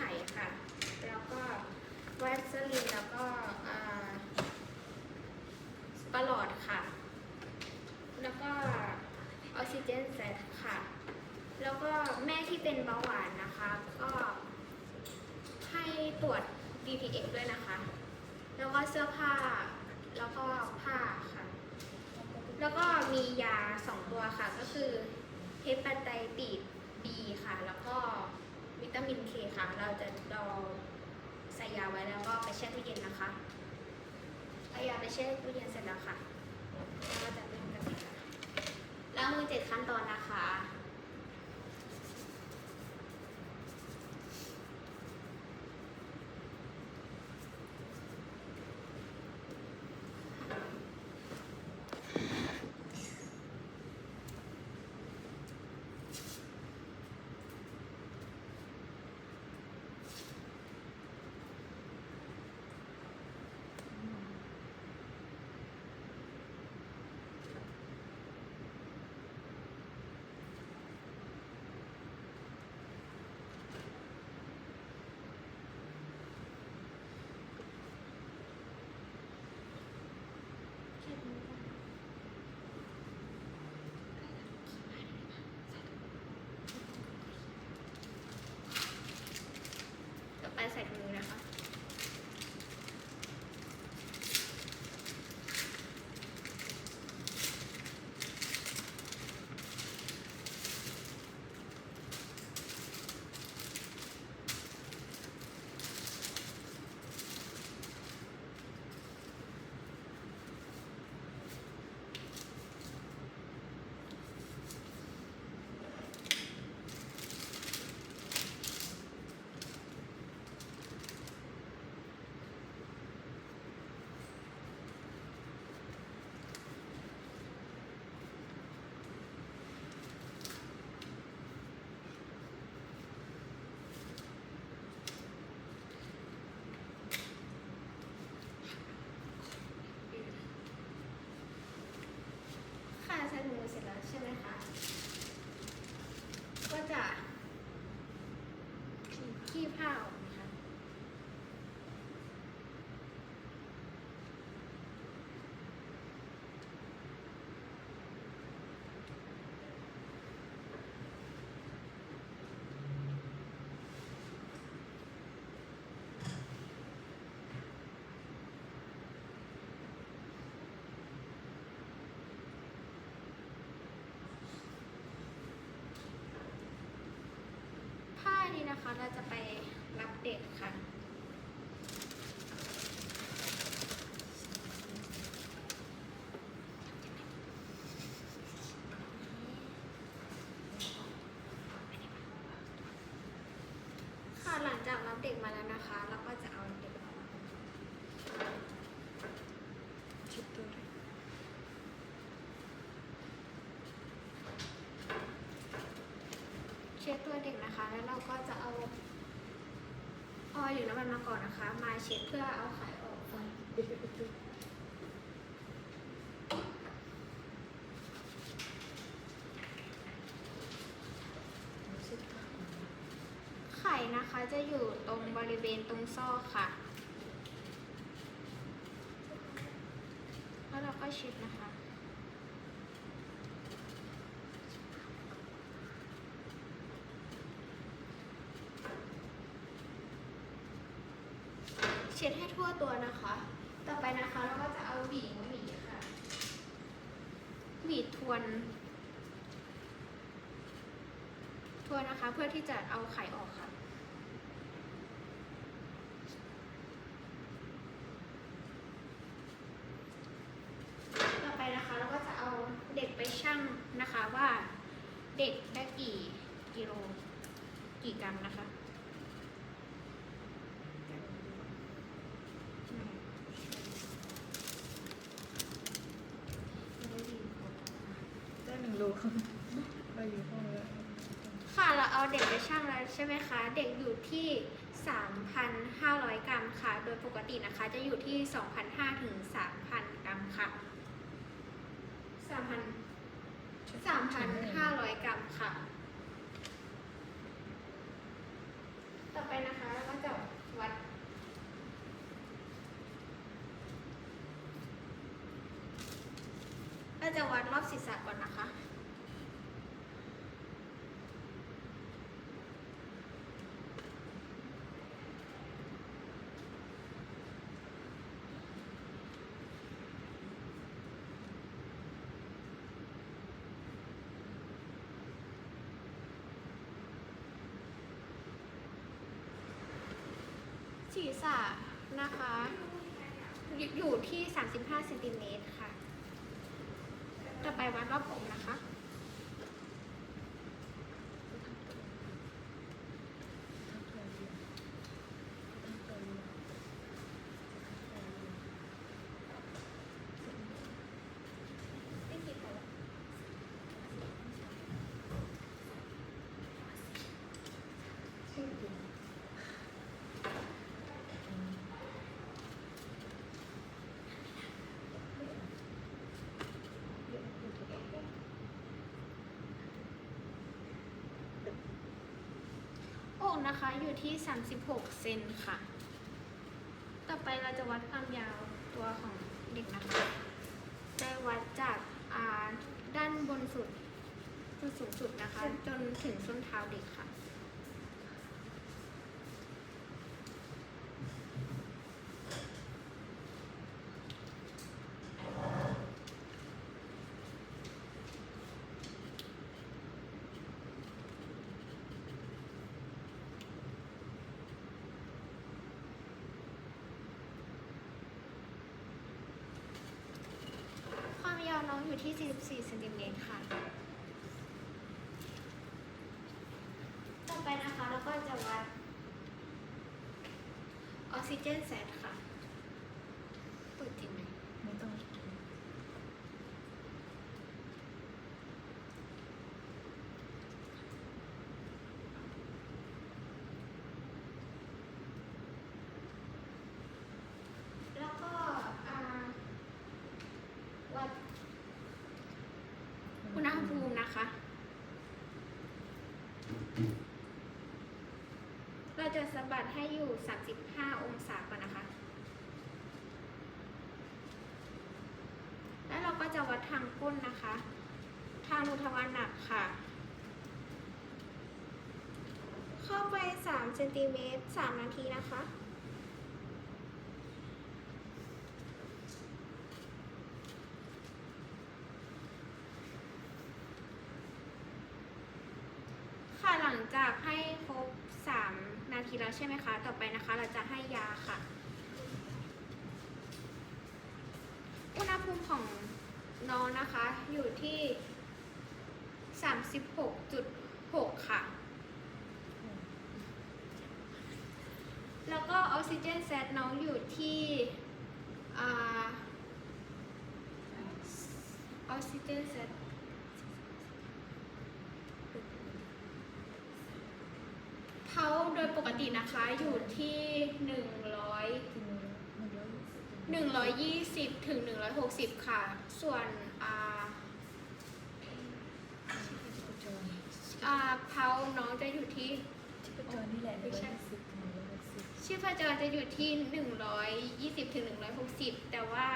ไข่ค่ะ แล้วก็วัสลินแล้วก็อ่าปลอดค่ะ แล้วก็ออกซิเจนเซตค่ะ แล้วก็แม่ที่เป็นเบาหวานนะคะ ก็ให้ตรวจ DTX ด้วยนะคะ แล้วก็เสื้อผ้า แล้วก็ผ้าค่ะ แล้วก็มียาสองตัวค่ะ ก็คือเฮปาไตติส B ค่ะ แล้วก็ ตามินเคค่ะ เราจะรอใส่ยาไว้แล้วก็ไปแช่ตู้เย็นนะคะเอายาไปแช่ตู้เย็นเสร็จแล้วค่ะแล้วก็จะเริ่มกันเลยค่ะล้างมือเจ็ดขั้นตอนนะคะ ต่อไปใส่ถุงมือนะคะ ค่ะใส่ถุงมือเสร็จแล้วใช่ไหมคะ ก็ จะขี้ผ้าออกนะคะผ้านี้นะคะ เราจะไปรับเด็กค่ะ ค่ะหลังจากรับเด็กมาแล้วนะคะ เราก็จะเอาเด็กออกชิดตัวด้วยเช็ดตัวเด็ก แล้วเราก็จะเอาออยล์หรือน้ำมันมาก่อนนะคะ มาเช็ดเพื่อเอาไข่ออกชิดตาไข่นะคะจะอยู่ตรงบริเวณตรงซอกค่ะ แล้วเราก็เช็ดนะคะ เช็ดให้ทั่วตัวนะคะ ต่อไปนะคะเราก็จะเอาหวีมาหวีค่ะ หวีทวน ทวนนะคะเพื่อที่จะเอาไข่ออกค่ะ ต่อไปนะคะเราก็จะเอาเด็กไปชั่งนะคะว่าเด็กได้กี่กิโลกี่กรัมนะคะอืม เราอยู่ห้องแล้วค่ะเราเอาเด็กไปชั่งแล้วใช่ไหมคะ เด็กอยู่ที่ 3,500 กรัมค่ะ โดยปกตินะคะจะอยู่ที่ 2,500ถึง3,000 กรัมค่ะ 3,000 3,500 กรัมค่ะ ต่อไปนะคะเราก็จะวัดเราจะวัดรอบศีรษะก่อนนะคะ ศีรษะนะคะ อยู่ที่ 35เซนติเมตรค่ะ ต่อไปวัดรอบผมนะคะ อกนะคะอยู่ที่ 36 เซนค่ะ ต่อไปเราจะวัดความยาวตัวของเด็กนะคะ ได้วัดจากด้านบนสุดจนสูงสุดนะคะ จนถึงส้นเท้าเด็กค่ะ น้องอยู่ที่ 44เซนติเมตรค่ะ ต่อไปนะคะเราก็จะวัดออกซิเจนแซตค่ะเปิดจริงไหม ไม่ต้อง แล้วก็อ่าวัดอุณหภูมินะคะ เรา จะสะบัดให้อยู่ 35 องศาก่อนนะคะ แล้วเราก็จะวัดทางก้นนะคะ ทางรูทวารหนักค่ะ เข้าไป3เซนติเมตร3นาทีนะคะค่ะหลังจากให้ครบ3 นาทีแล้วใช่ไหมคะ ต่อไปนะคะ เราจะให้ยาค่ะ อุณหภูมิของน้องนะคะ อยู่ที่ 36.6 ค่ะ แล้วก็ออกซิเจนแซดน้องอยู่ที่อ่าออกซิเจนแซด เขาโดยปกตินะคะอยู่ที่100 120ถึง160ค่ะ ส่วนอ่าอ่าเพาน้องจะอยู่ที่ที่ประจรนี่แหละหนึ่งร้อยสิบหนึ่งร้อยหกสิบชีพจรจะอยู่ที่120ถึง160แต่ว่า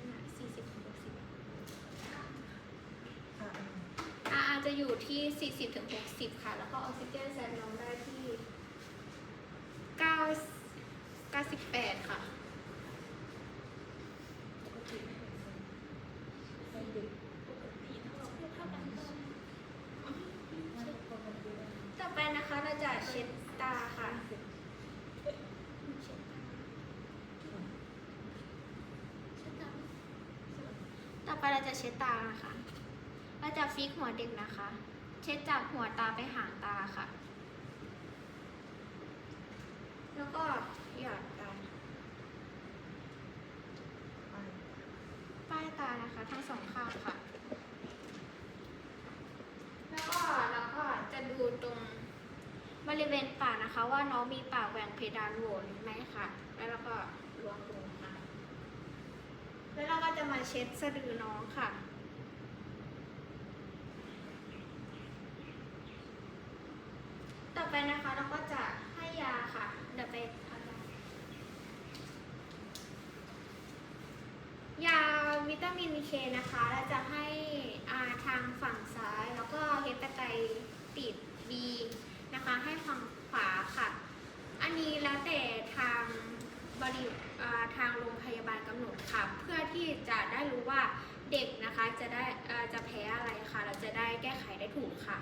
40ถึง60อ่าอาอา จะอยู่ที่ 40ถึง60 ค่ะ แล้วก็ออกซิเจนแซนน้องได้ที่ 9 98 ค่ะปกติไม่เป็นไรเด็กต่อไปนะคะเราจะเช็ดตาค่ะต่อไปเราจะเช็ดตานะคะ เราจะฟิกหัวเด็กนะคะ เช็ดจากหัวตาไปหางตาค่ะ แล้วก็หยอดตาป้ายตานะคะ ทั้งสองข้างค่ะ แล้วก็เราก็จะดูตรงบริเวณปากนะคะ ว่าน้องมีปากแหว่งเพดานโหวหไหม่ค่ะ แล้วเราก็ล้วงดูค่ะ แล้วเราก็จะมาเช็ดสะดือน้องค่ะ ไปนะคะเราก็จะให้ยาค่ะ เดี๋ยวไปเอายายาวิตามินเคนะคะ เราจะให้ทางฝั่งซ้าย แล้วก็เฮปไตติดบีนะคะ ให้ฝั่งขวาค่ะ อันนี้แล้วแต่ทางบริทางโรงพยาบาลกำหนดค่ะ เพื่อที่จะได้รู้ว่าเด็กนะคะจะได้จะแพ้อะไรค่ะ เราจะได้แก้ไขได้ถูกค่ะ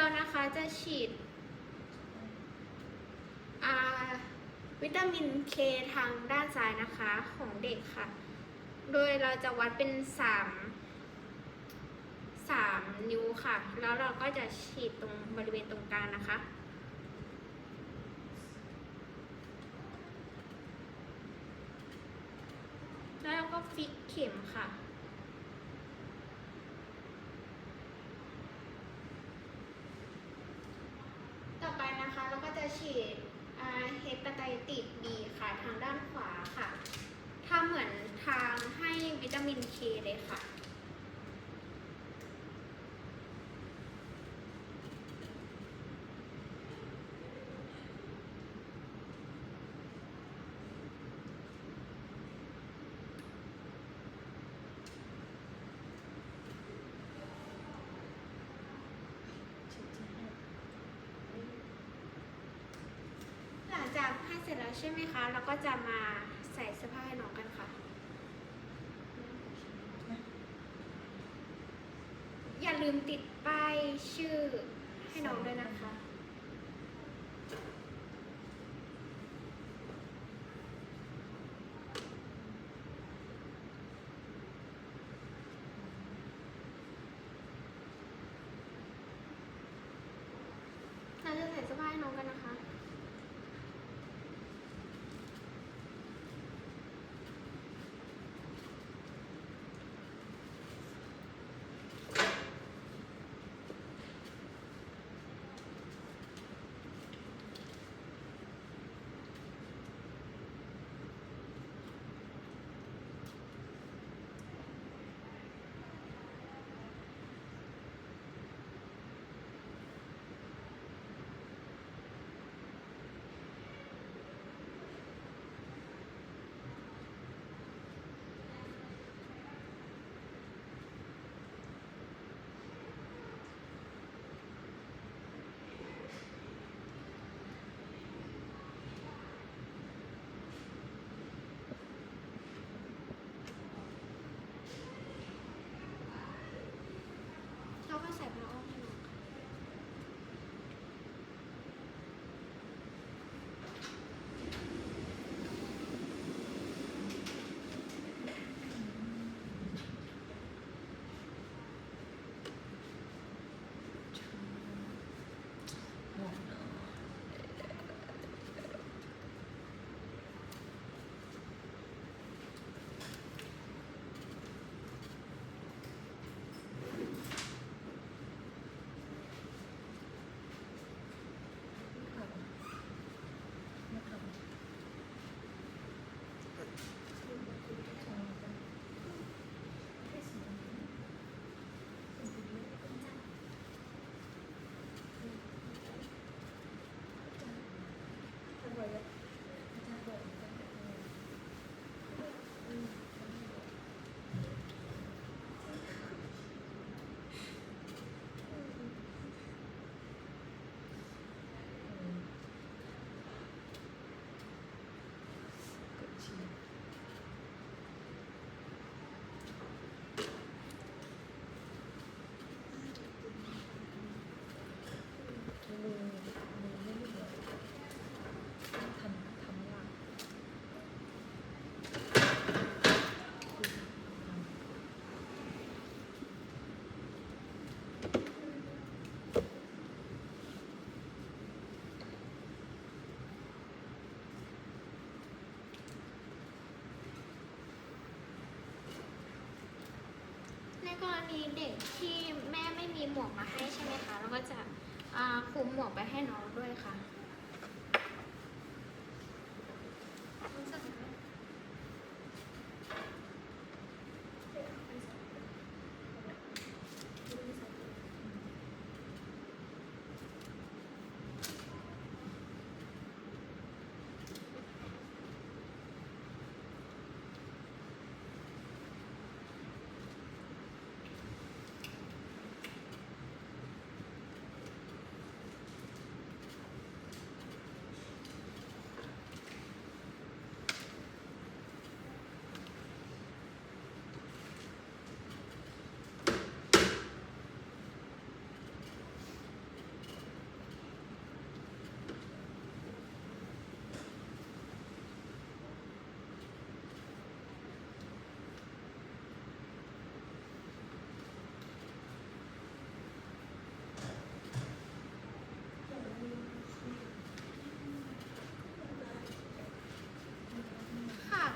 เรานะคะจะฉีดวิตามินเคทางด้านซ้ายนะคะของเด็กค่ะ โดยเราจะวัดเป็นสามสามนิ้วค่ะ แล้วเราก็จะฉีดตรงบริเวณตรงกลางนะคะ แล้วเราก็ฟิกเข็มค่ะ ต่อไปนะคะเราก็จะฉีดเฮปาไตติสบีค่ะทางด้านขวาค่ะทำเหมือนทางให้วิตามิน เคเลยค่ะ หลังจากให้เสร็จแล้วใช่ไหมคะ เราก็จะมาใส่เสื้อผ้าให้น้องกันค่ะ อย่า ลืมติดป้ายชื่อให้น้องด้วยนะ กรณีเด็กที่แม่ไม่มีหมวกมาให้ใช่ไหมคะ เราก็จะคุมหมวกไปให้น้องด้วยค่ะ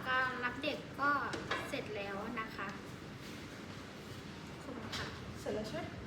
การรับเด็กก็เสร็จแล้ว น